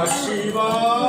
Shiva.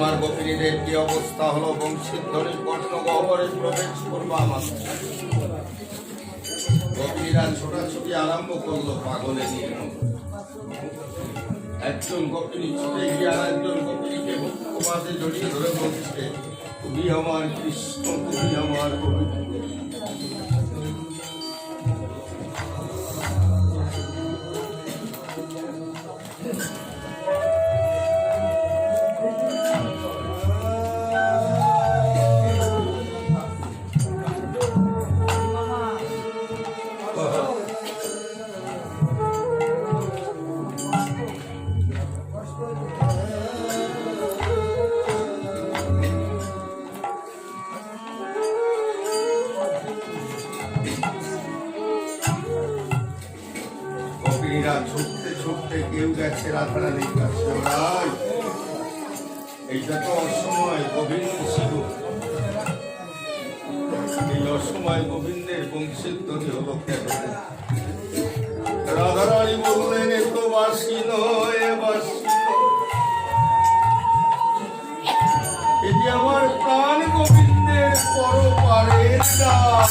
আমার গোপিনীদের কি অবস্থা হলো? বংশীর ধরে কর্ণ গহরে প্রবেশ করব আমার। গোপিনীরা ছোটাছুটি আরম্ভ করল পাগলে নিয়ে। একজন গোপিনী ছুটে গিয়ে আর একজন গোপিনীকে মুখ্যমাতে জড়িয়ে ধরে বলছে, তুমি আমার কৃষ্ণ, তুমি আমার গোবিন্দ গোপিনীরা ছুটতে ছুটতে কেউ গেছে রাধারানীর কাছে। এইটা তো অসময় গোবিন্দ ছিল এই অসময় গোবিন্দের বংশের তৈরি হলো কেন রাধারানী বললেন, এ তো বাসি নয় বাসি এটি আমার প্রাণ গোবিন্দের পরপারের দাম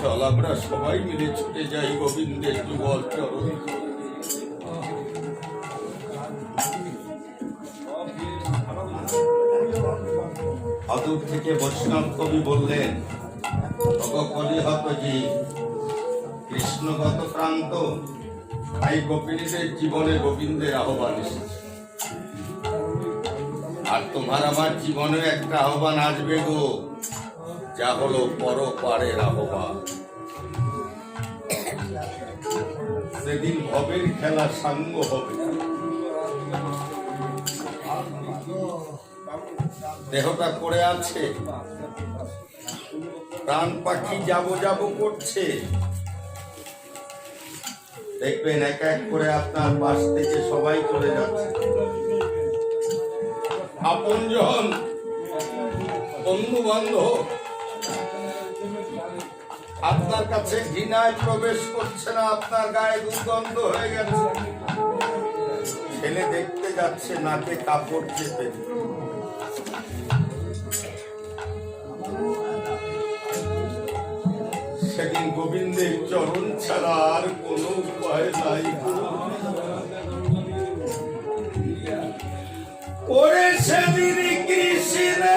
চল, আমরা সবাই মিলে ছুটে যাই গোবিন্দের যুগল চরণ। আদুর থেকে বৈষ্ণব কবি বললেন কলিহতজি কৃষ্ণগত প্রান্ত তাই গোপিনীদের জীবনে গোবিন্দের আহ্বান এসেছে। আর তোমার আমার জীবনে একটা আহ্বান আসবে গো। যা হলো পরপারের আহ্বান। সেদিন ভবের খেলা সাঙ্গ হবে। দেহটা করে আছে। প্রাণ পাখি যাব যাব করছে। দেখবেন এক এক করে আপনার পাশ থেকে সবাই চলে যাচ্ছে। আপনজন বন্ধু বান্ধব আপনার কাছে ঘৃণায় প্রবেশ করছে না, আপনার গায়ে দুর্গন্ধ হয়ে গেছে ছেলে দেখতে যাচ্ছে, নাকে কাপড় চেপে সেদিন গোবিন্দের চরণ ছাড়া আর কোনো উপায় নাই। ওরে সেদিন কৃষ্ণে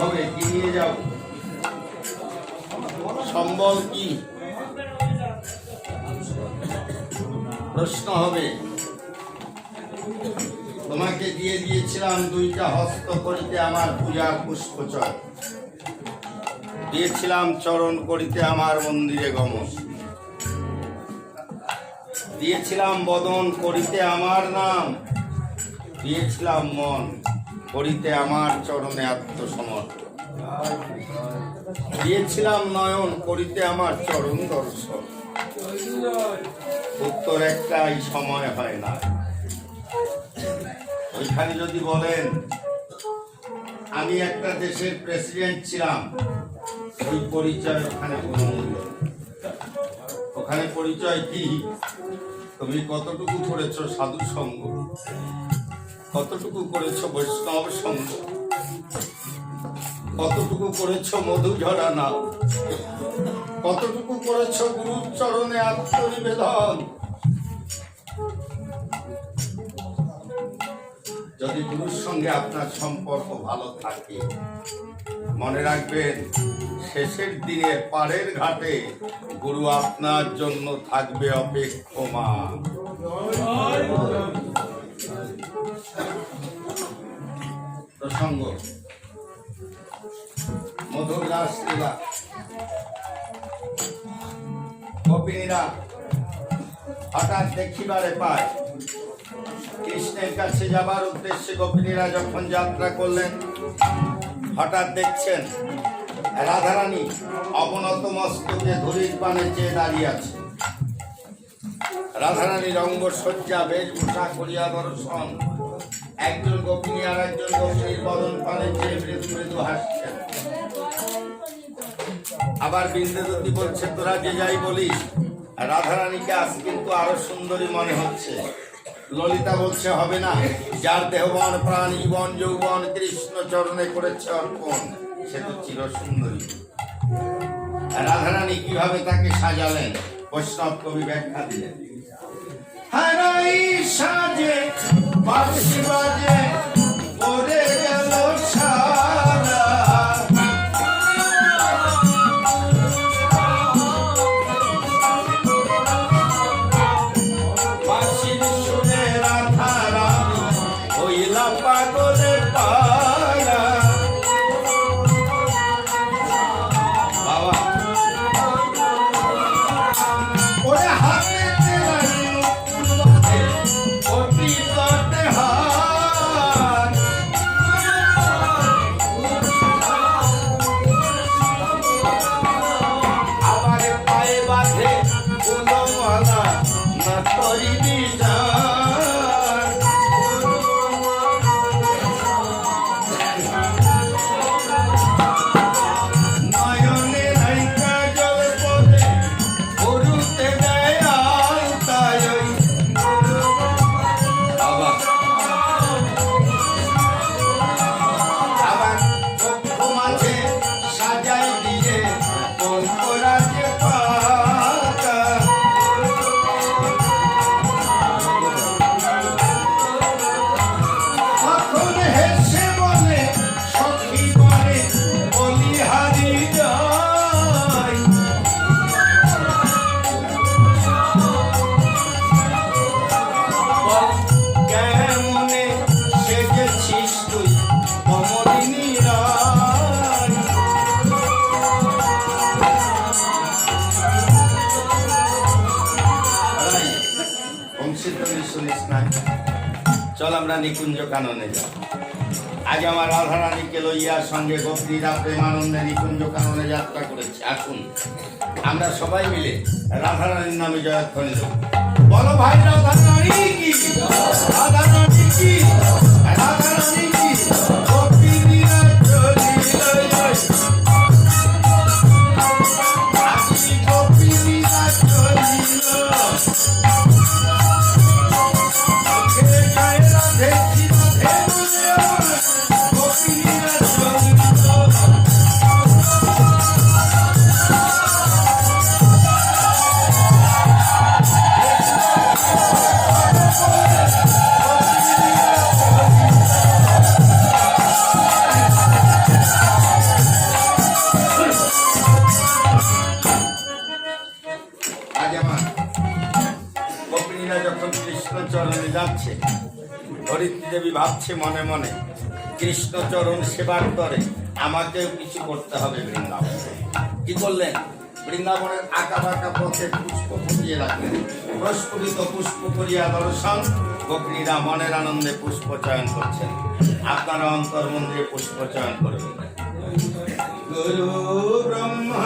হবে, কি নিয়ে যাও? সম্বল কি? প্রশ্ন হবে। তোমাকে দিয়ে দিয়েছিলাম দুইটা হস্ত করিতে আমার পূজার পুষ্পচয় দিয়েছিলাম চরণ করিতে আমার মন্দিরে গমন। দিয়েছিলাম বদন করিতে আমার নাম। দিয়েছিলাম মন। করিতে আমার চরণে আত্মসমর্পণ। দিয়েছিলাম নয়ন করিতে আমার চরণ দর্শন। উত্তর একটাই, সময় হয় না। ওইখানে যদি বলেন, আমি একটা দেশের প্রেসিডেন্ট ছিলাম, ওই পরিচয় ওখানে। ওখানে পরিচয় কি? তুমি কতটুকু করেছ সাধু সঙ্গ কতটুকু করেছ বৈষ্ণব সঙ্গ? কতটুকু করেছ মধু ঝরা নাও কতটুকু করেছ গুরুর চরণে আত্মনিবেদন? যদি গুরুর সঙ্গে আপনার সম্পর্ক ভালো থাকে, মনে রাখবেন, শেষের দিনে পাড়ের ঘাটে গুরু আপনার জন্য থাকবে অপেক্ষমান। প্রসঙ্গ। মধুর রাস লীলা গোপিনীরা হঠাৎ দেখিবারে পায়, কৃষ্ণের কাছে যাবার উদ্দেশ্যে গোপিনীরা যখন যাত্রা করলেন, হঠাৎ দেখছেন রাধারানী অবনত মস্তকে ধুলির পানে চেয়ে দাঁড়িয়ে আছে। রাধারানীর অঙ্গ সজ্জা বেশভূষা করিয়া দর্শন একজন গোপিনী আর একজন গোপিনীর বদন পানে চেয়ে মৃদু মৃদু হাসছেন। আবার বিন্দুদতি বলছে, তোরা যে যাই বলিস, রাধারানীকে আজ কিন্তু আরও সুন্দরী মনে হচ্ছে। ললিতা বলছে, হবে না, যার দেহবন প্রাণ জীবন যৌবন, কৃষ্ণ চরণে করেছে অর্পণ, সে তো চির সুন্দরী। রাধারানী কীভাবে তাকে সাজালেন, বৈষ্ণব কবি ব্যাখ্যা দিলেন। হারাই সাজে বাজে পড়ে আমরা নিকুঞ্জ কাননে যাও। আজ আমার রাধারানীকে লইয়া সঙ্গে গোপীরা প্রেমানন্দে নিকুঞ্জ কাননে যাত্রা করেছি। আসুন, আমরা সবাই মিলে রাধারানীর নামে জয়ধ্বনি দেব। বলো ভাই রাধারানী কি? রাধারানী কি? রাধারানী মনে মনে কৃষ্ণচরণ সেবার করে আমাকেও কিছু করতে হবে বৃন্দাবন। কি করলেন? বৃন্দাবনের আঁকা বাঁকা পথে পুষ্প ফুটিয়ে রাখলেন। প্রস্ফুটিত পুষ্প করিয়া দর্শন গোপিনীরা মনের আনন্দে পুষ্প চয়ন করছেন। আপনারা অন্তর মন্দিরে পুষ্প চয়ন করবেন গুরু ব্রহ্মা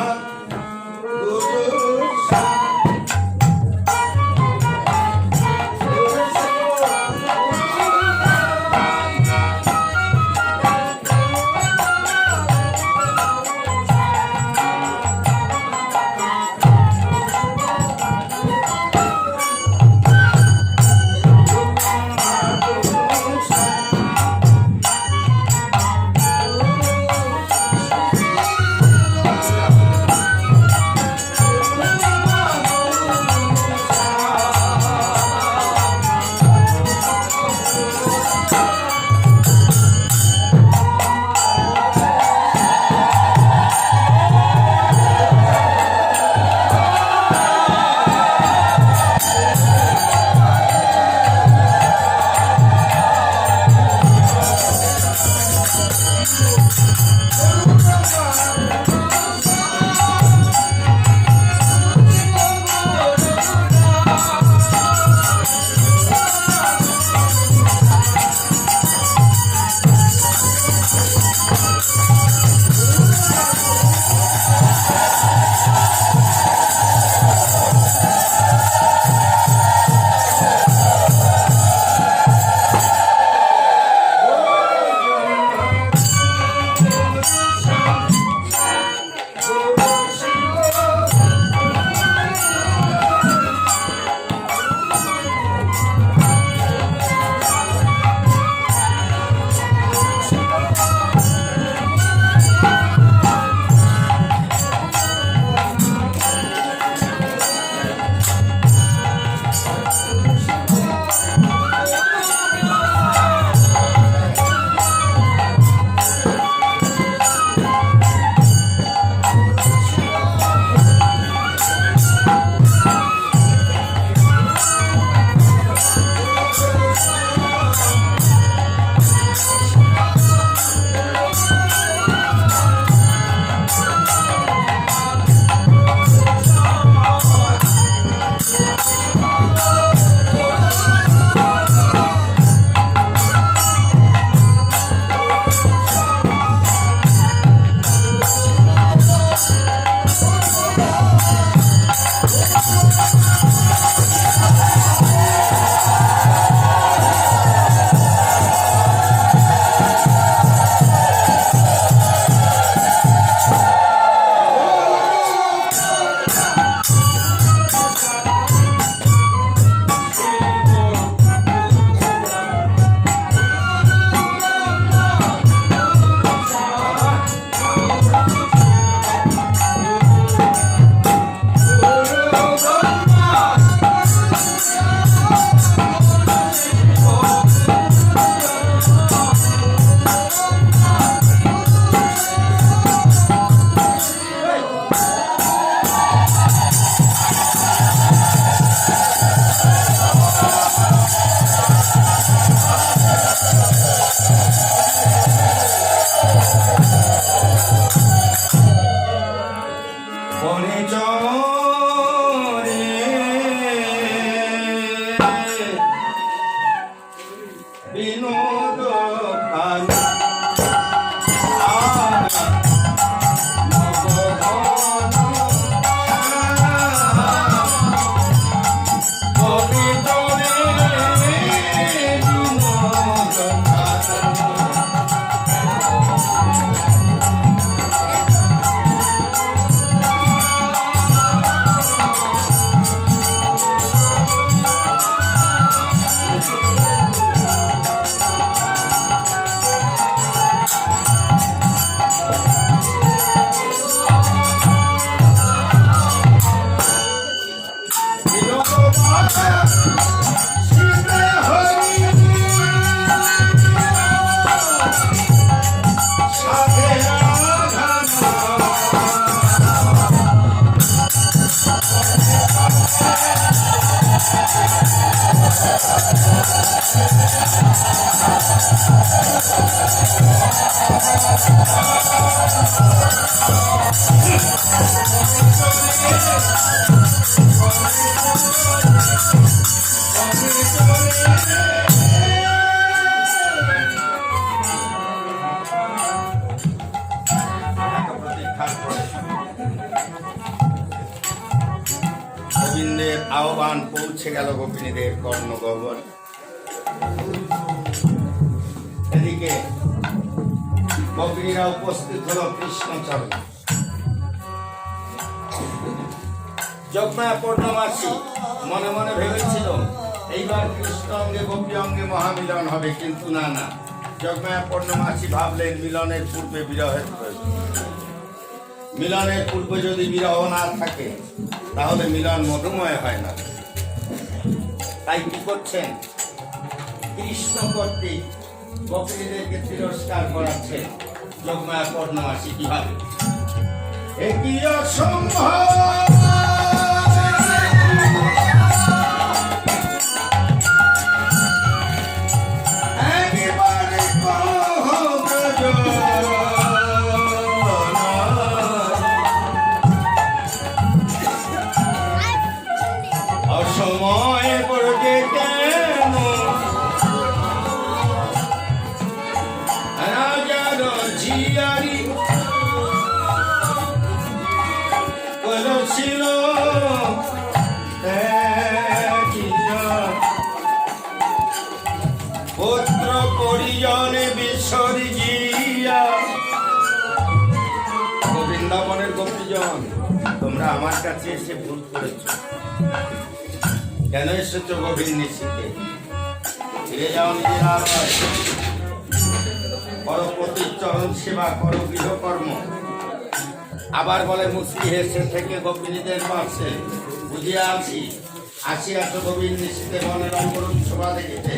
গেল গোপিনীদের কর্ণগহ্বর এদিকে গোপিনীরা উপস্থিত হলো কৃষ্ণচরণ। যজ্ঞা পূর্ণমাসী মনে মনে ভেবেছিল, এইবার কৃষ্ণ অঙ্গে গোপী অঙ্গে মহামিলন হবে, কিন্তু না না। যজ্ঞা পূর্ণমাসী ভাবলেন, মিলনের পূর্বে বিরহের প্রয়োজন। মিলনের পূর্বে যদি বিরহ না থাকে, তাহলে মিলন মধুময় হয় না। তাই কি করছেন? কৃষ্ণ কর্তৃক গোপীদেরকে তিরস্কার করাচ্ছেন যোগমায়া পর্ণমাসী কীভাবে একই অসম্ভব কাছে এসে ভুল করেছ। কেন এসেছ গভীর নিশ্চিতে? ফিরে যাও নিজের আলয় করো পতির চরণ সেবা, করো গৃহকর্ম। আবার বলে মুসলি হেসে থেকে গোপিনীদের পাশে। বুঝিয়া আছি আসি আছো গোবিন্দ নিশ্চিতে বনের অঙ্গরূপ শোভা দেখিতে।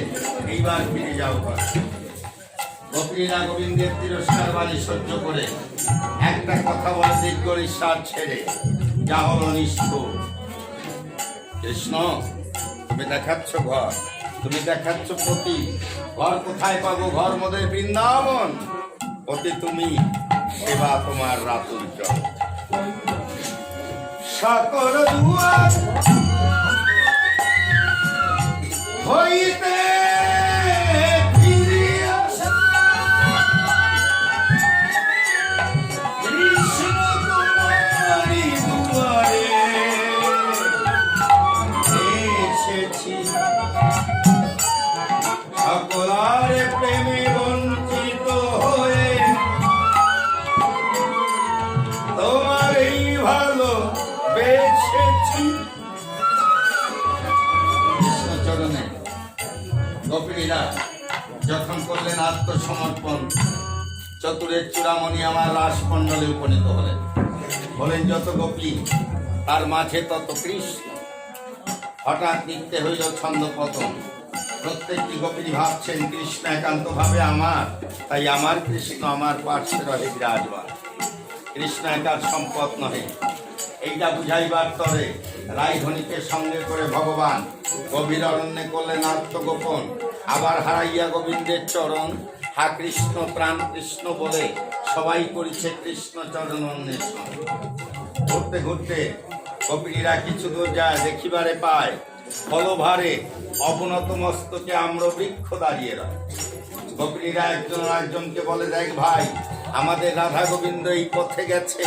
এইবার ফিরে যাও ঘর। গোপিনীরা গোবিন্দের তিরস্কার বাণী সহ্য করে। একটা কথা বলে দীর্ঘ নিঃশ্বাস ছেড়ে যা হলো নিষ্ঠুর। কৃষ্ণ, তুমি দেখাচ্ছ ঘর, তুমি দেখাচ্ছ পতি ঘর কোথায় পাবো ঘর মধ্যে বৃন্দাবন। পতি তুমি, সেবা তোমার রাতুল চল সকল দুয়ার হইতে আত্মসমর্পণ চতুরের চূড়ামণি আমার রাসমণ্ডলে উপনীত হলেন। বলেন, যত গোপী, তার মাঝে তত কৃষ্ণ। হঠাৎ নিত্যে হইল ছন্দ পতন। প্রত্যেকটি গোপী ভাবছেন, কৃষ্ণ একান্ত ভাবে আমার, তাই আমার কৃষ্ণ আমার পার্শ্বে রহে বিরাজমান। কৃষ্ণ একার সম্পদ নহে। এইটা বুঝাইবার তরে রায়ধনীকে সঙ্গে করে ভগবান গভীর অরণ্যে করলেন আত্মগোপন। আবার হারাইয়া গোবিন্দের চরণ হা কৃষ্ণ, প্রাণ কৃষ্ণ বলে সবাই করিছে কৃষ্ণ চরণ অন্বেষণ ঘুরতে ঘুরতে কপিরা কিছু দূর যায়, দেখিবারে পায় ফলভারে অবনত মস্তকে আম্র বৃক্ষ দাঁড়িয়ে রয়। গোপিনীরা একজন একজনকে বলে, দেখ ভাই, আমাদের রাধা গোবিন্দ এই পথে গেছে,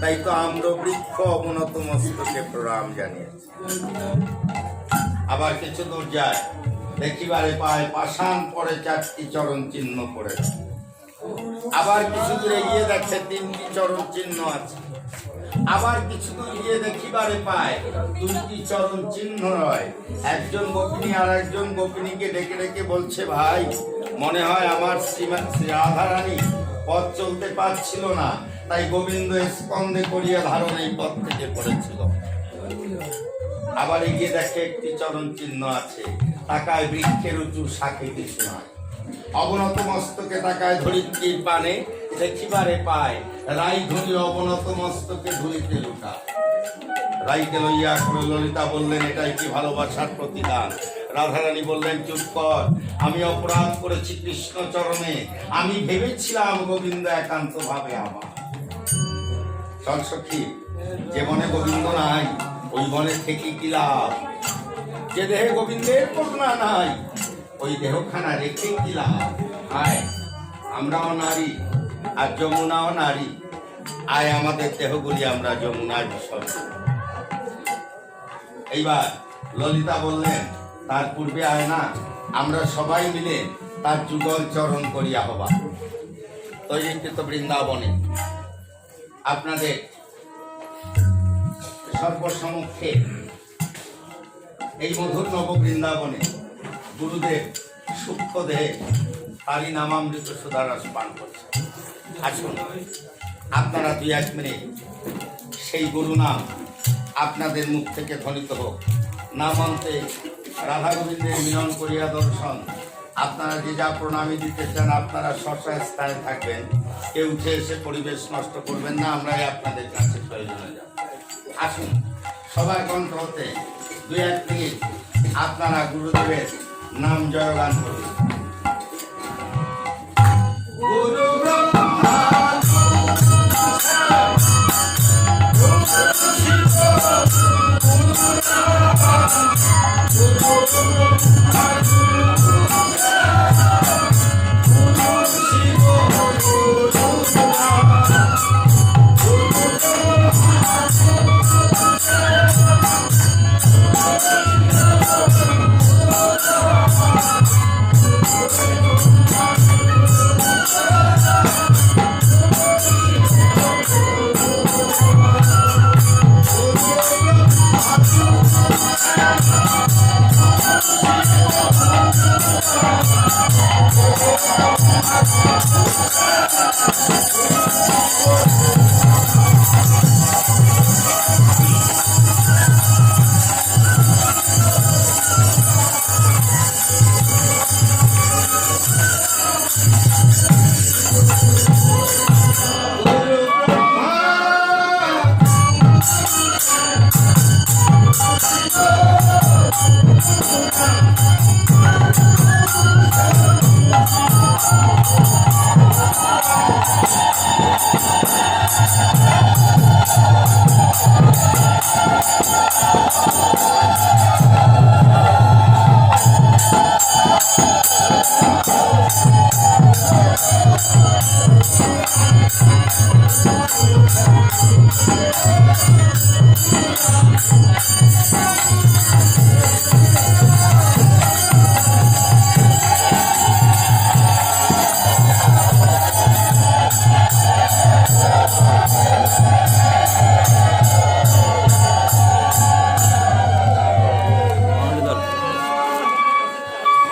তাই তো আম্র বৃক্ষ অবনত মস্তকে প্রণাম জানিয়েছে। আবার কিছু দূর যায় দেখিবারে পায় পাষাণ পরে চারটি চরণ চিহ্ন পড়ে আবার কিছু দূর এগিয়ে দেখে তিনটি চরণ চিহ্ন আছে। আবার কিছু দূর গিয়ে দেখিবারে পায় দুটি চরণ চিহ্ন রয়। একজন গোপিনী আর একজন গোপিনীকে ডেকে ডেকে বলছে, ভাই, মনে হয় আমার শ্রীমা শ্রী রাধারানী পথ চলতে পারছিল না। তাই গোবিন্দ স্কন্দে করিয়া ধারণ এই পথ থেকে পড়েছিল। আবার এগিয়ে দেখে একটি চরণ চিহ্ন আছে। তাকায় বৃক্ষের উঁচু শাখে কিছু নয়। অবনত মস্তকে তাকায় ধরিত্রীর পানে, দেখিবারে পায় রাই ধরি অবনত মস্তকে ধরিতে লুটা রাইকে লইয়া করে ললিতা বললেন, এটাই কি ভালোবাসার প্রতিদান? রাধারানী বললেন, চুপ কর, আমি অপরাধ করেছি কৃষ্ণ চরণে। আমি ভেবেছিলাম গোবিন্দ একান্ত ভাবে আমার যে বনে গোবিন্দ নাই ওই বনে থেকে কি লাভ? যে দেহে গোবিন্দের করুণা নাই, ওই দেহখানা রেখে কি লাভ? আয় আমরাও নারী, আর যমুনাও নারী। আয় আমাদের দেহগুলি, আমরা যমুনায় বিসর্জন। এইবার ললিতা বললেন, তার পূর্বে আয় না, আমরা সবাই মিলে তার যুগল চরণ করিয়া হবা তৈরিকৃত বৃন্দাবনে। আপনাদের সর্বসমক্ষে এই মধুর নব বৃন্দাবনে গুরুদেব সূক্ষ্ম দেহে তারই নামামৃত সুধারস পান করছে আসুন, আপনারা দুই এক মিনিট সেই গুরু নাম আপনাদের মুখ থেকে ধ্বনিত হোক। নামান্তে রাধা গোবিন্দের মিলন করিয়া দর্শন। আপনারা যে যা প্রণামী দিতে চান, আপনারা স্বস্ব স্থানে থাকবেন। কেউ উঠে এসে পরিবেশ নষ্ট করবেন না, আমরাই আপনাদের কাছে প্রয়োজনে যাব আসুন। সবাই কণ্ঠ হতে দু একটি আপনারা গুরুদেবের নাম জয়গান করুন। গুরু